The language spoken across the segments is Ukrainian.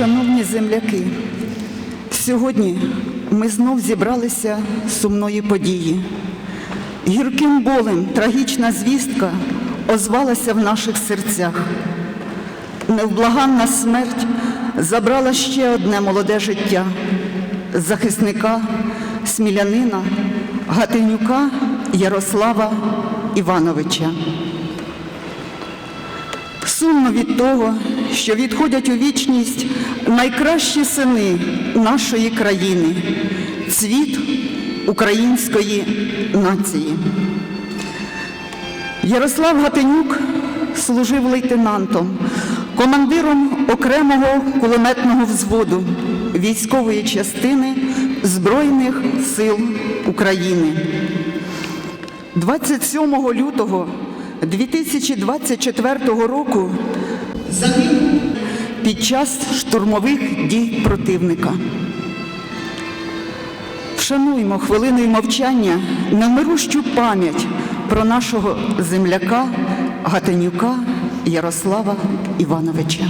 Шановні земляки, сьогодні ми знов зібралися з сумної події. Гірким болем трагічна звістка озвалася в наших серцях. Невблаганна смерть забрала ще одне молоде життя захисника, смілянина, Гатинюка Ярослава Івановича. Сумно від того, що відходять у вічність найкращі сини нашої країни, цвіт української нації. Ярослав Гатенюк служив лейтенантом, командиром окремого кулеметного взводу військової частини Збройних сил України. 27 лютого 2024 року загинув під час штурмових дій противника. Вшануймо хвилиною мовчання немирущу пам'ять про нашого земляка Гатенюка Ярослава Івановича.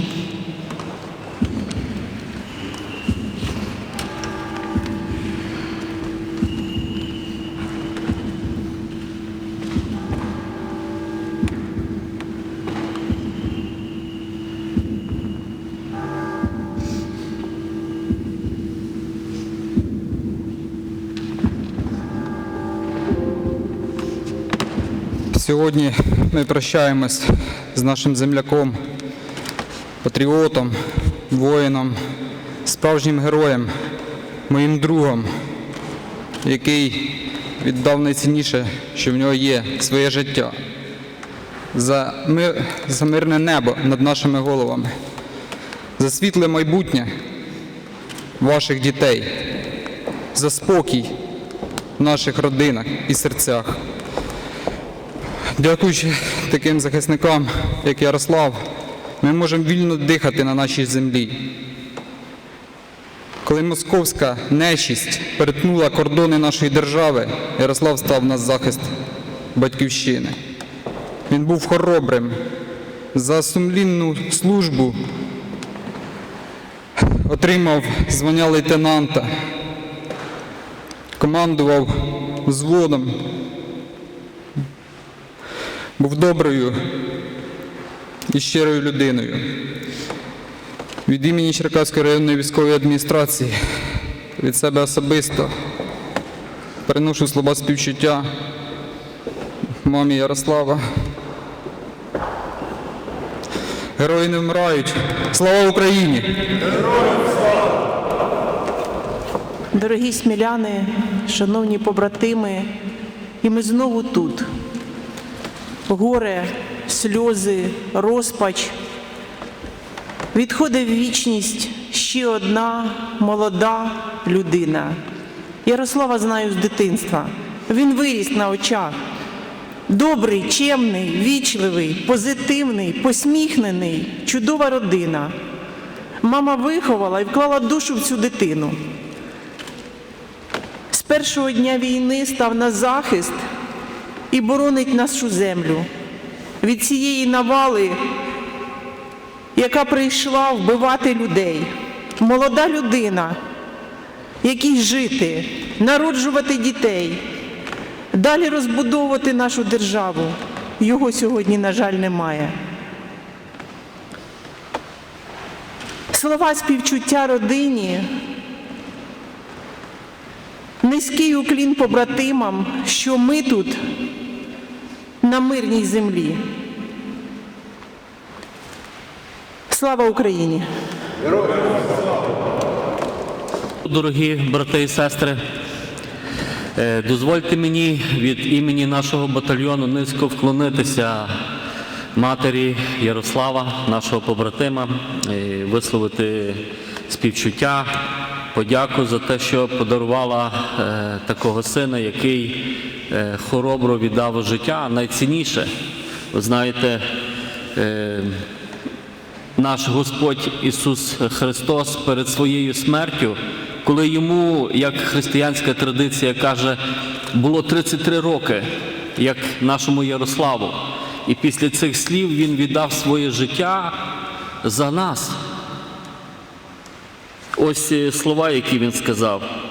Сьогодні ми прощаємось з нашим земляком, патріотом, воїном, справжнім героєм, моїм другом, який віддав найцінніше, що в нього є своє життя. За, мир, за мирне небо над нашими головами, за світле майбутнє ваших дітей, за спокій в наших родинах і серцях. Дякуючи таким захисникам, як Ярослав, ми можемо вільно дихати на нашій землі. Коли московська нечість перетнула кордони нашої держави, Ярослав став на захист батьківщини. Він був хоробрим. За сумлінну службу отримав звання лейтенанта, командував взводом, був доброю і щирою людиною. Від імені Черкаської районної військової адміністрації, від себе особисто переношу слова співчуття мамі Ярослава. Герої не вмирають. Слава Україні! Героям слава! Дорогі сміляни, шановні побратими, і ми знову тут. Горе, сльози, розпач. Відходить в вічність ще одна молода людина. Ярослава знаю з дитинства. Він виріс на очах. Добрий, чемний, вічливий, позитивний, посміхнений, чудова родина. Мама виховала і вклала душу в цю дитину. З першого дня війни став на захист і боронить нашу землю від цієї навали, яка прийшла вбивати людей. Молода людина, якій жити, народжувати дітей, далі розбудовувати нашу державу. Його сьогодні, на жаль, немає. Слова співчуття родині Низький уклін побратимам, що ми тут на мирній землі. Слава Україні! Дорогі брати і сестри, е, дозвольте мені від імені нашого батальйону низько вклонитися матері Ярослава, нашого побратима, висловити співчуття, подяку за те, що подарувала е, такого сина, який хоробро віддав життя. Найцінніше, ви знаєте, е, наш Господь Ісус Христос перед своєю смертю, коли йому, як християнська традиція каже, було 33 роки, як нашому Ярославу. І після цих слів він віддав своє життя за нас. ось е, слова, які він сказав.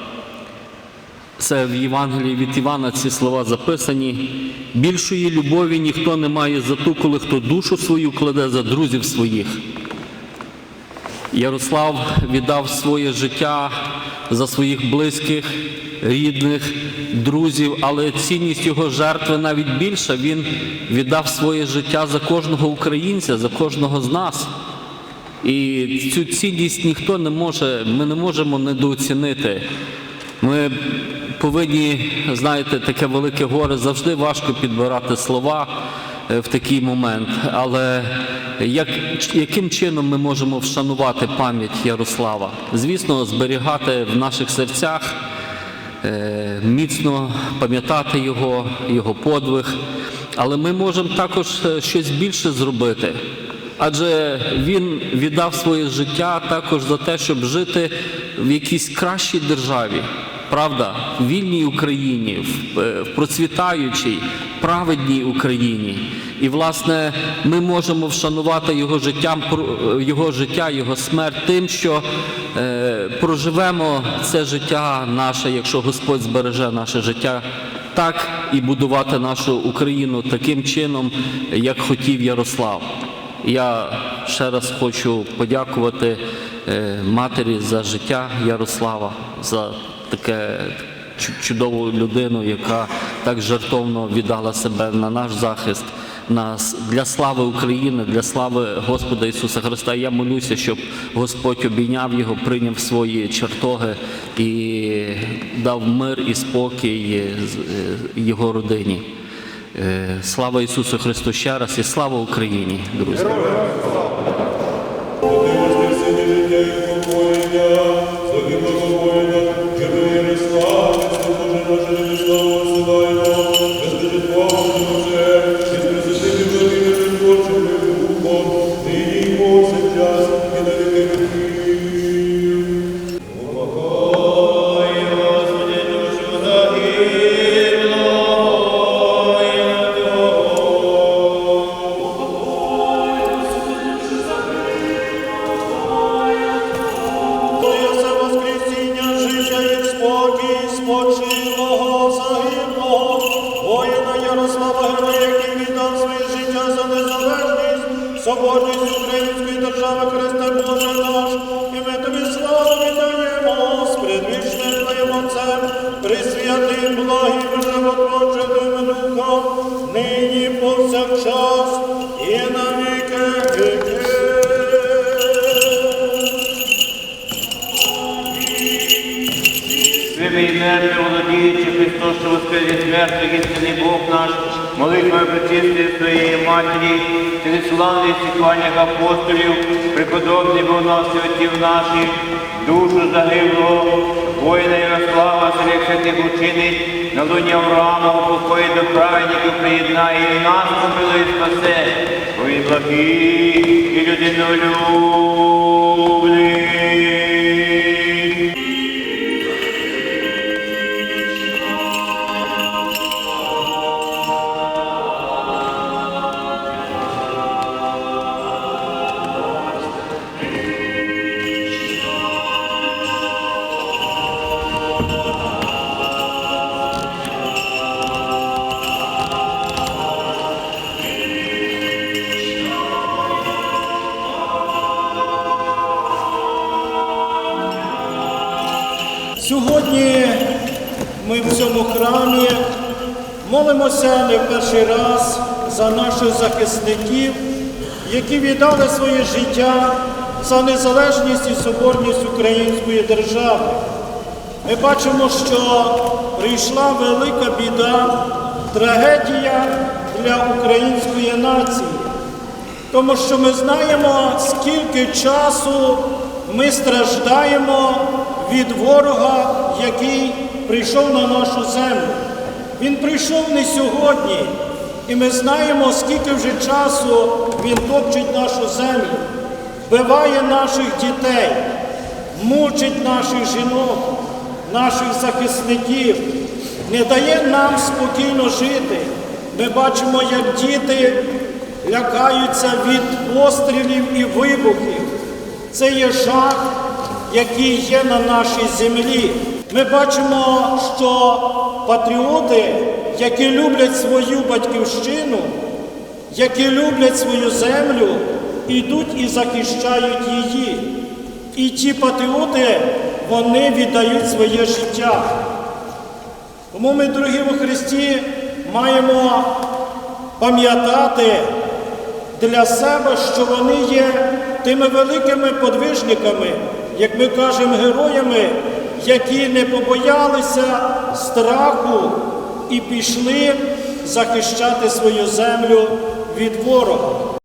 Це в Євангелії від Івана ці слова записані. Більшої любові ніхто не має за ту, коли хто душу свою кладе за друзів своїх. Ярослав віддав своє життя за своїх близьких, рідних, друзів, але цінність його жертви навіть більша. Він віддав своє життя за кожного українця, за кожного з нас. І цю цінність ніхто не може, ми не можемо недооцінити. Ми повинні, знаєте, таке велике горе завжди важко підбирати слова е, в такий момент. Але як, яким чином ми можемо вшанувати пам'ять Ярослава? Звісно, зберігати в наших серцях, е, міцно пам'ятати його, його подвиг. Але ми можемо також е, щось більше зробити. Адже він віддав своє життя також за те, щоб жити в якійсь кращій державі, правда, в вільній Україні, в, е, процвітаючій, праведній Україні. І, власне, ми можемо вшанувати його життям, про- е, його життя, його смерть тим, що е, проживемо це життя наше, якщо Господь збереже наше життя так і будувати нашу Україну таким чином, як хотів Ярослав. Я ще раз хочу подякувати матері за життя Ярослава, за таке чудову людину, яка так жертовно віддала себе на наш захист, на, для слави України, для слави Господа Ісуса Христа. Я молюся, щоб Господь обійняв його, прийняв свої чертоги і дав мир і спокій е, е, його родині. Е, Слава Ісусу Христу ще раз і слава Україні, друзі. Живий і мертвий, володіючи Христос, що воскрес із мертвих, істинний Бог наш, молитвою причистої своєї матері, через славних святкуваннях апостолів, преподобний був нас і отців наших, душу загиблого, воїна Ярослава, серед святих учинить, на луні Авраама, покої до праведників приєднає, і нас помилує спасе, бо він благий і людинолюбний. Цьому молимося не в перший раз за наших захисників, які віддали своє життя за незалежність і соборність української держави. Ми бачимо, що прийшла велика біда, трагедія для української нації. Тому що ми знаємо, скільки часу ми страждаємо від ворога, який прийшов на нашу землю. Він прийшов не сьогодні, і ми знаємо, скільки вже часу він топчить нашу землю, вбиває наших дітей, мучить наших жінок, наших захисників, не дає нам спокійно жити. Ми бачимо, як діти лякаються від пострілів і вибухів. Це є жах, які є на нашій землі. Ми бачимо, що патріоти, які люблять свою батьківщину, які люблять свою землю, ідуть і захищають її. І ті патріоти, вони віддають своє життя. Тому ми, дорогі у Христі, маємо пам'ятати для себе, що вони є тими великими подвижниками, як ми кажемо, героями, які не побоялися страху і пішли захищати свою землю від ворога.